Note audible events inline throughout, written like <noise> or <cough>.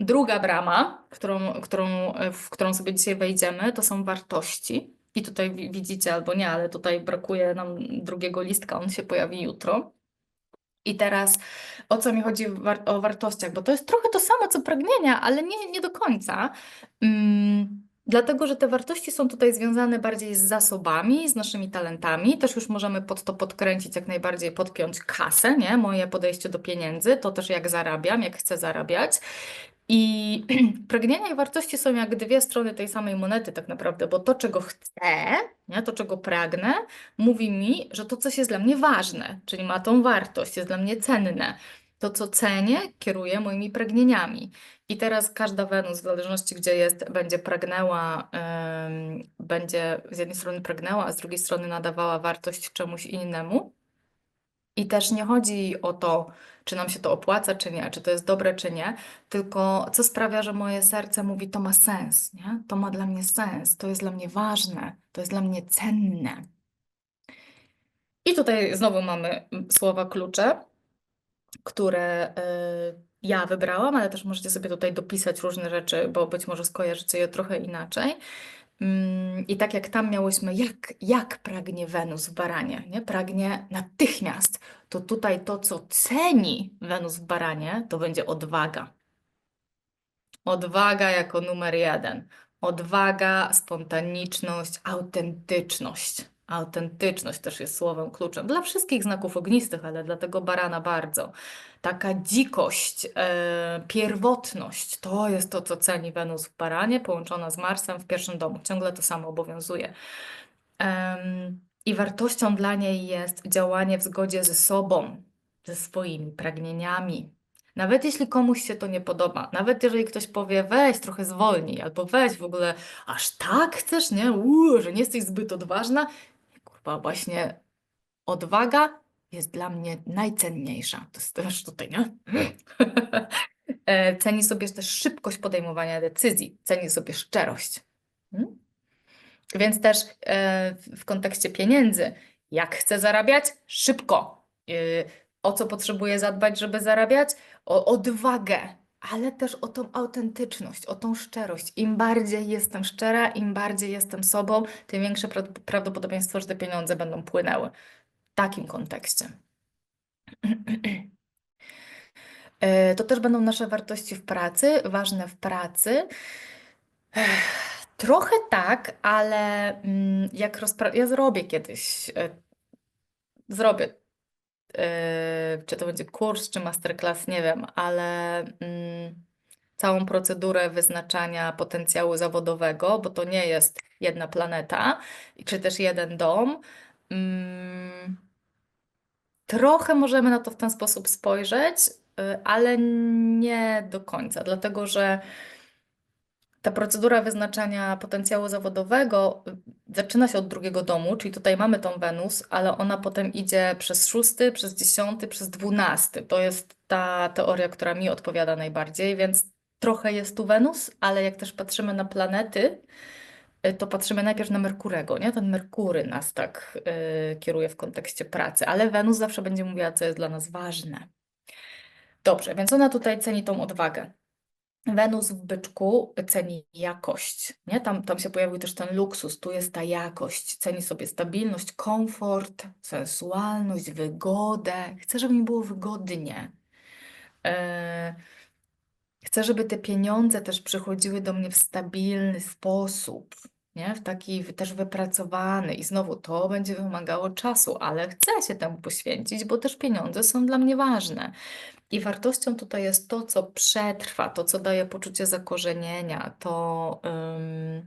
Druga brama, którą, którą, w którą sobie dzisiaj wejdziemy, to są wartości. I tutaj wi- widzicie albo nie, ale tutaj brakuje nam drugiego listka, on się pojawi jutro. I teraz o co mi chodzi o wartościach, bo to jest trochę to samo co pragnienia, ale nie, nie do końca. Mm, dlatego, że te wartości są tutaj związane bardziej z zasobami, z naszymi talentami. Też już możemy pod to podkręcić, jak najbardziej podpiąć kasę, nie? Moje podejście do pieniędzy, to też jak zarabiam, jak chcę zarabiać. I <clears throat> pragnienia i wartości są jak dwie strony tej samej monety, tak naprawdę, bo to, czego chcę, nie, to, czego pragnę, mówi mi, że to coś jest dla mnie ważne, czyli ma tą wartość, jest dla mnie cenne. To, co cenię, kieruje moimi pragnieniami. I teraz każda Wenus, w zależności gdzie jest, będzie pragnęła, em, będzie z jednej strony pragnęła, a z drugiej strony nadawała wartość czemuś innemu. I też nie chodzi o to, czy nam się to opłaca, czy nie, czy to jest dobre, czy nie, tylko co sprawia, że moje serce mówi, to ma sens, nie? To ma dla mnie sens, to jest dla mnie ważne, to jest dla mnie cenne. I tutaj znowu mamy mm, słowa klucze, które y, ja wybrałam, ale też możecie sobie tutaj dopisać różne rzeczy, bo być może skojarzycie je trochę inaczej. Mm, I tak jak tam miałyśmy, jak, jak pragnie Wenus w baranie, nie? Pragnie natychmiast, to tutaj to, co ceni Wenus w baranie, to będzie odwaga. Odwaga jako numer jeden. Odwaga, spontaniczność, autentyczność. Autentyczność też jest słowem kluczem dla wszystkich znaków ognistych, ale dla tego barana bardzo. Taka dzikość, e, pierwotność to jest to, co ceni Wenus w baranie, połączona z Marsem w pierwszym domu. Ciągle to samo obowiązuje. Em, I wartością dla niej jest działanie w zgodzie ze sobą, ze swoimi pragnieniami. Nawet jeśli komuś się to nie podoba, nawet jeżeli ktoś powie, weź trochę zwolnij, albo weź w ogóle, aż tak chcesz, nie? Że nie jesteś zbyt odważna. Kurwa, właśnie odwaga jest dla mnie najcenniejsza. To jest też tutaj, nie? <laughs> E, Ceni sobie też szybkość podejmowania decyzji, ceni sobie szczerość. Mm? Więc też e, w kontekście pieniędzy, jak chcę zarabiać? Szybko. Y, O co potrzebuję zadbać, żeby zarabiać? O odwagę, ale też o tą autentyczność, o tą szczerość. Im bardziej jestem szczera, im bardziej jestem sobą, tym większe pra- prawdopodobieństwo, że te pieniądze będą płynęły. W takim kontekście. <clears throat> E, To też będą nasze wartości w pracy, ważne w pracy. Trochę tak, ale mm, jak rozpra- ja zrobię kiedyś, e, zrobię, czy to będzie kurs, czy masterclass, nie wiem, ale mm, całą procedurę wyznaczania potencjału zawodowego, bo to nie jest jedna planeta, czy też jeden dom. Mm, Trochę możemy na to w ten sposób spojrzeć, y, ale nie do końca, dlatego że ta procedura wyznaczania potencjału zawodowego zaczyna się od drugiego domu, czyli tutaj mamy tą Wenus, ale ona potem idzie przez szósty, przez dziesiąty, przez dwunasty. To jest ta teoria, która mi odpowiada najbardziej, więc trochę jest tu Wenus, ale jak też patrzymy na planety, y, to patrzymy najpierw na Merkurego, nie? Ten Merkury nas tak y, kieruje w kontekście pracy, ale Wenus zawsze będzie mówiła, co jest dla nas ważne. Dobrze, więc ona tutaj ceni tą odwagę. Wenus w byczku ceni jakość, nie? Tam, tam się pojawił też ten luksus, tu jest ta jakość. Ceni sobie stabilność, komfort, sensualność, wygodę. Chcę, żeby mi było wygodnie. E, Chcę, żeby te pieniądze też przychodziły do mnie w stabilny sposób, nie? W taki też wypracowany. I znowu to będzie wymagało czasu, ale chcę się temu poświęcić, bo też pieniądze są dla mnie ważne. I wartością tutaj jest to, co przetrwa, to, co daje poczucie zakorzenienia, to, ym,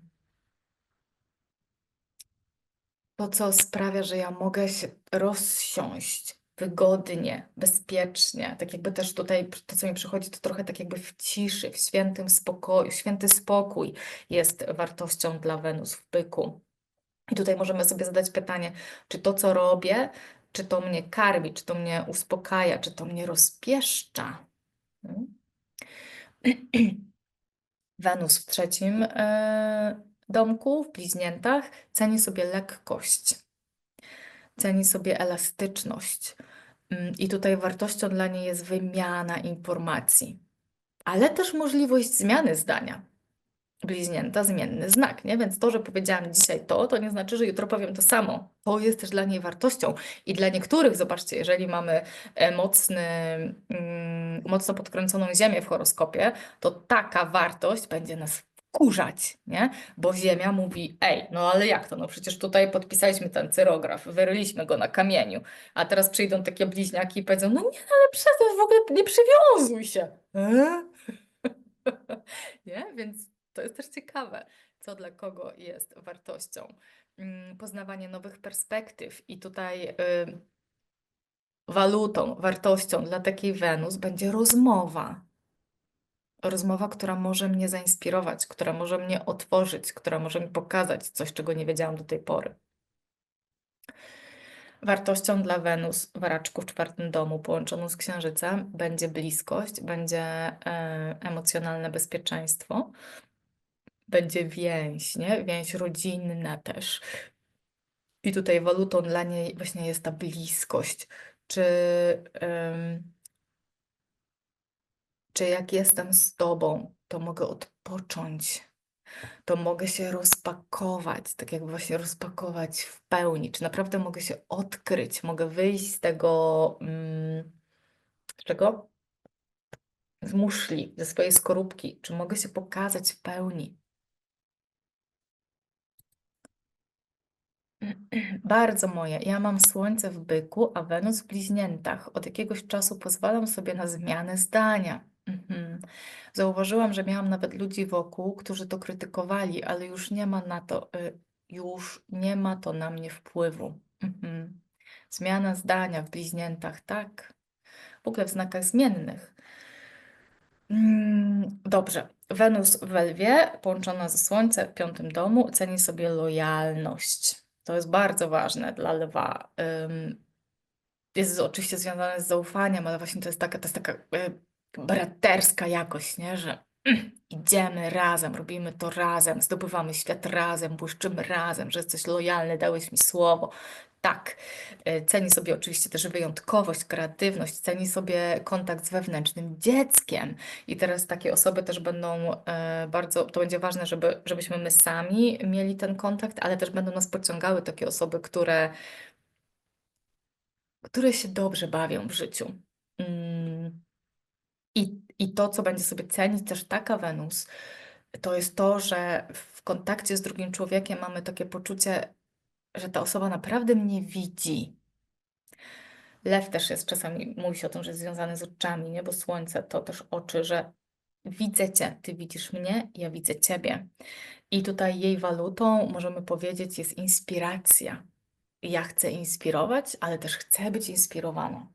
to, co sprawia, że ja mogę się rozsiąść wygodnie, bezpiecznie. Tak jakby też tutaj to, co mi przychodzi, to trochę tak jakby w ciszy, w świętym spokoju. Święty spokój jest wartością dla Wenus w byku. I tutaj możemy sobie zadać pytanie, czy to, co robię, czy to mnie karmi, czy to mnie uspokaja, czy to mnie rozpieszcza. Mm. <clears throat> Wenus w trzecim e, domku, w bliźniętach, ceni sobie lekkość, ceni sobie elastyczność. Mm, I tutaj wartością dla niej jest wymiana informacji. ale też możliwość zmiany zdania. Bliźnięta, zmienny znak, nie? Więc to, że powiedziałam dzisiaj to, to nie znaczy, że jutro powiem to samo. To jest też dla niej wartością. I dla niektórych, zobaczcie, jeżeli mamy e, mocny, mm, mocno podkręconą ziemię w horoskopie, to taka wartość będzie nas wkurzać, nie? Bo ziemia mówi, ej, no ale jak to? No przecież tutaj podpisaliśmy ten cyrograf, wyryliśmy go na kamieniu, a teraz przyjdą takie bliźniaki i powiedzą, no nie, ale przestań w ogóle, nie przywiązuj się. E? <laughs> Nie? Więc to jest też ciekawe, co dla kogo jest wartością. Mm, Poznawanie nowych perspektyw i tutaj y, walutą, wartością dla takiej Wenus będzie rozmowa. Rozmowa, która może mnie zainspirować, która może mnie otworzyć, która może mi pokazać coś, czego nie wiedziałam do tej pory. Wartością dla Wenus w raczku w czwartym domu, połączoną z Księżycem, będzie bliskość, będzie e, emocjonalne bezpieczeństwo, będzie więź, nie? Więź rodzinna też. I tutaj walutą dla niej właśnie jest ta bliskość. Czy, czy jak jestem z tobą, to mogę odpocząć, to mogę się rozpakować, tak jak właśnie rozpakować w pełni. Czy naprawdę mogę się odkryć, mogę wyjść z tego, mm, z czego? Z muszli, ze swojej skorupki. Czy mogę się pokazać w pełni? <clears throat> Bardzo moje. Ja mam Słońce w byku, a Wenus w bliźniętach. Od jakiegoś czasu pozwalam sobie na zmianę zdania. Mhm. Zauważyłam, że miałam nawet ludzi wokół, którzy to krytykowali, ale już nie ma na to, y, już nie ma to na mnie wpływu. Mhm. Zmiana zdania w bliźniętach, tak. W ogóle w znakach zmiennych. Mm, Dobrze. Wenus w Lwie, połączona ze Słońcem w piątym domu, ceni sobie lojalność. To jest bardzo ważne dla Lwa. Jest oczywiście związane z zaufaniem, ale właśnie to jest taka, to jest taka y, braterska jakość, nie? Że mm, idziemy razem, robimy to razem, zdobywamy świat razem, błyszczymy razem, że jesteś lojalny, dałeś mi słowo. Tak, y, ceni sobie oczywiście też wyjątkowość, kreatywność, ceni sobie kontakt z wewnętrznym dzieckiem. I teraz takie osoby też będą e, bardzo, to będzie ważne, żeby, żebyśmy my sami mieli ten kontakt, ale też będą nas pociągały takie osoby, które, które się dobrze bawią w życiu. I to, co będzie sobie cenić też taka Wenus, to jest to, że w kontakcie z drugim człowiekiem mamy takie poczucie, że ta osoba naprawdę mnie widzi. Lew też jest czasami, mówi się o tym, że jest związany z oczami, nie? Bo słońce to też oczy, że widzę cię, ty widzisz mnie, ja widzę ciebie. I tutaj jej walutą, możemy powiedzieć, jest inspiracja. Ja chcę inspirować, ale też chcę być inspirowana.